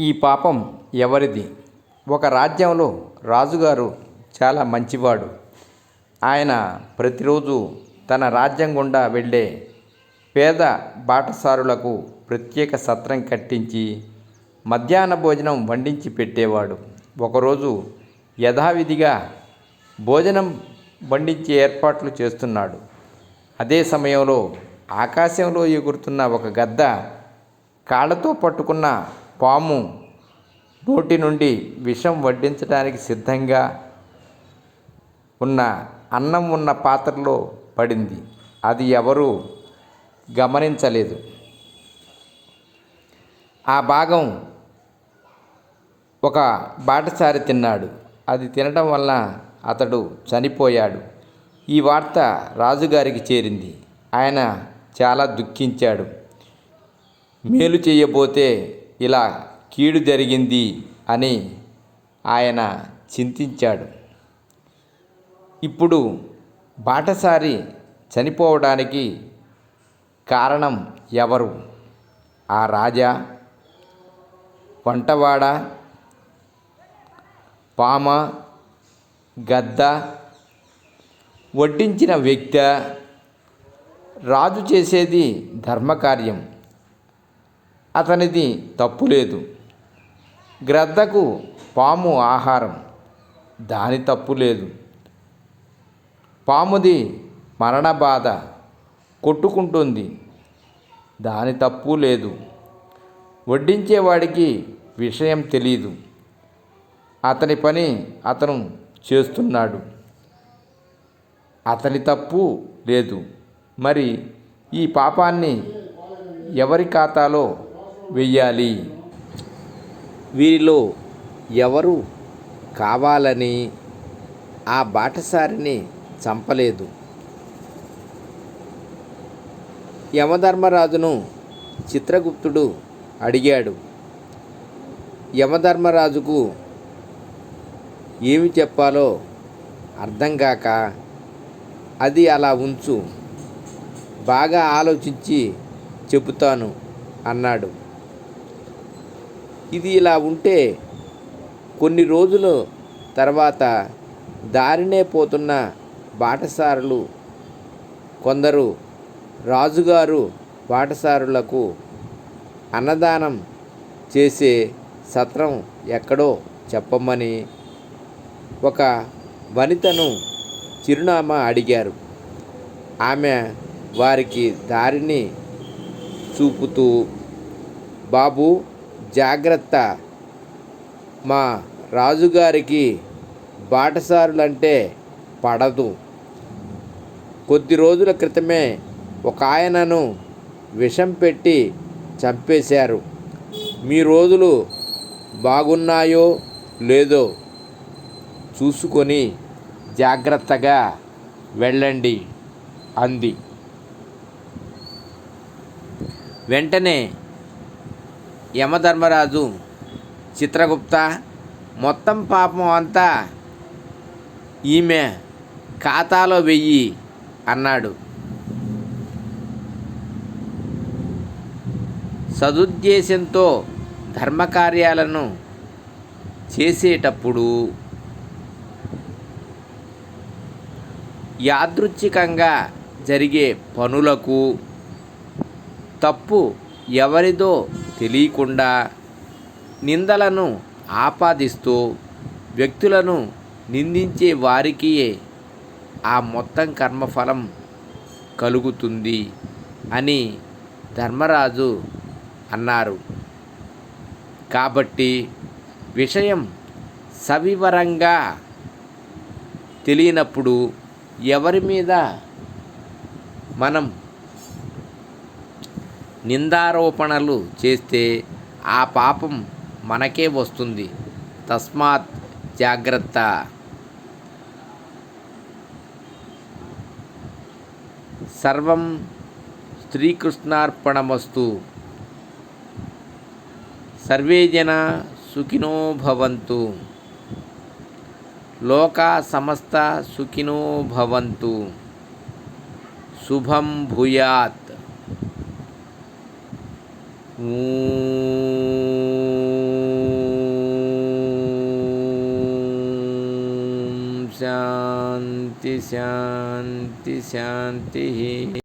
ఈ పాపం ఎవరిది? ఒక రాజ్యంలో రాజుగారు చాలా మంచివాడు. ఆయన ప్రతిరోజు తన రాజ్యం గుండా వెళ్ళే పేద బాటసారులకు ప్రత్యేక సత్రం కట్టించి మధ్యాహ్న భోజనం వండించి పెట్టేవాడు. ఒకరోజు యథావిధిగా భోజనం వండించే ఏర్పాట్లు చేస్తున్నాడు. అదే సమయంలో ఆకాశంలో ఎగురుతున్న ఒక గద్ద కాళ్ళతో పట్టుకున్న పాము నోటి నుండి విషం వడ్డించడానికి సిద్ధంగా ఉన్న అన్నం ఉన్న పాత్రలో పడింది. అది ఎవరూ గమనించలేదు. ఆ భాగం ఒక బాటసారి తిన్నాడు. అది తినడం వల్ల అతడు చనిపోయాడు. ఈ వార్త రాజుగారికి చేరింది. ఆయన చాలా దుఃఖించాడు. మేలు చేయబోతే ఇలా కీడు జరిగింది అని ఆయన చింతించాడు. ఇప్పుడు బాటసారి చనిపోవడానికి కారణం ఎవరు? ఆ రాజా వంటవాడ పామ గద్ద వడ్డించిన వ్యక్తి రాజు చేసేది ధర్మకార్యం. అతనిది తప్పు లేదు గ్రద్దకు పాము ఆహారం దాని తప్పు లేదు పాముది మరణ బాధ కొట్టుకుంటుంది దాని తప్పు లేదు వడ్డించేవాడికి విషయం తెలియదు అతని పని అతను చేస్తున్నాడు. అతని తప్పు లేదు. మరి ఈ పాపాన్ని ఎవరి ఖాతాలో వెయ్యాలి. వీరిలో ఎవరు కావాలని ఆ బాటసారిని చంపలేదు. యమధర్మరాజును చిత్రగుప్తుడు అడిగాడు. యమధర్మరాజుకు ఏమి చెప్పాలో అర్థం కాక అది అలా ఉంచు బాగా ఆలోచించి చెబుతాను అన్నాడు. ఇది ఇలా ఉంటే కొన్ని రోజుల తర్వాత దారినే పోతున్న బాటసారులు కొందరు రాజుగారు బాటసారులకు అన్నదానం చేసే సత్రం ఎక్కడో చెప్పమని ఒక వనితను చిరునామా అడిగారు. ఆమె వారికి దారిని చూపుతూ బాబు జాగ్రత్త. మా రాజుగారికి బాటసారులంటే పడదు. కొద్ది రోజుల క్రితమే ఒక ఆయనను విషం పెట్టి చంపేశారు. మీ రోజులు బాగున్నాయో లేదో చూసుకొని జాగ్రత్తగా వెళ్ళండి అంది. వెంటనే యమధర్మరాజు చిత్రగుప్త మొత్తం పాపం అంతా ఈమె ఖాతాలో వెయ్యి అన్నాడు. సదుద్దేశంతో ధర్మకార్యాలను చేసేటప్పుడు యాదృచ్ఛికంగా జరిగే పనులకు తప్పు ఎవరిదో తెలియకుండా నిందలను ఆపాదిస్తూ వ్యక్తులను నిందించే వారికి ఆ మొత్తం కర్మఫలం కలుగుతుంది అని ధర్మరాజు అన్నారు. కాబట్టి విషయం సవివరంగా తెలియనప్పుడు ఎవరి మీద మనం నిందారోపణలు చేస్తే ఆ పాపం మనకే వస్తుంది. తస్మాత్ జాగ్రత్త. సర్వం శ్రీకృష్ణార్పణమస్తు. సర్వే జన సుఖినో భవంతు. లోక సమస్త సుఖినో భవంతు. శుభం భూయాత్. शांति शांति शांति